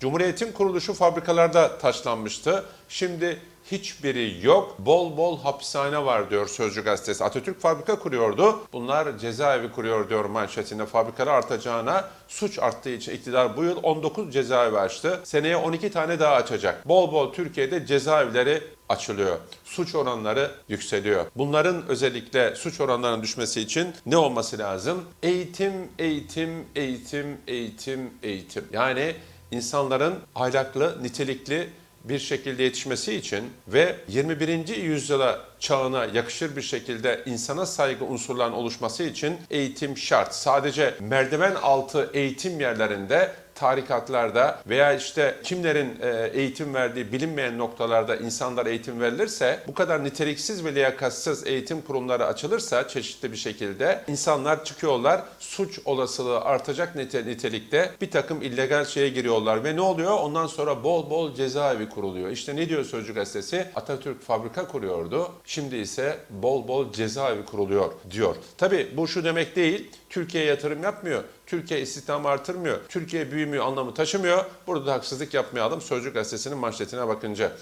Cumhuriyetin kuruluşu fabrikalarda taşlanmıştı. Şimdi hiçbiri yok. Bol bol hapishane var diyor Sözcü gazetesi. Atatürk fabrika kuruyordu. Bunlar cezaevi kuruyor diyor manşetinde. Fabrikalar artacağına suç arttığı için iktidar bu yıl 19 cezaevi açtı. Seneye 12 tane daha açacak. Bol bol Türkiye'de cezaevleri açılıyor. Suç oranları yükseliyor. Bunların özellikle suç oranlarının düşmesi için ne olması lazım? Eğitim, eğitim, eğitim, eğitim, eğitim. Yani insanların ahlaklı, nitelikli bir şekilde yetişmesi için ve 21. yüzyıla çağına yakışır bir şekilde insana saygı unsurlarının oluşması için eğitim şart. Sadece merdiven altı eğitim yerlerinde tarikatlarda veya işte kimlerin e, eğitim verdiği bilinmeyen noktalarda insanlar eğitim verilirse bu kadar niteliksiz ve liyakatsız eğitim kurumları açılırsa çeşitli bir şekilde insanlar çıkıyorlar suç olasılığı artacak nite- nitelikte bir takım illegal şeye giriyorlar ve ne oluyor? Ondan sonra bol bol cezaevi kuruluyor. İşte ne diyor Sözcü gazetesi? Atatürk fabrika kuruyordu. Şimdi ise bol bol cezaevi kuruluyor diyor. Tabi bu şu demek değil. Türkiye'ye yatırım yapmıyor. Türkiye istihdam artırmıyor. Türkiye büyümüyor anlamı taşımıyor. Burada da haksızlık yapmayalım Sözcü gazetesinin manşetine bakınca.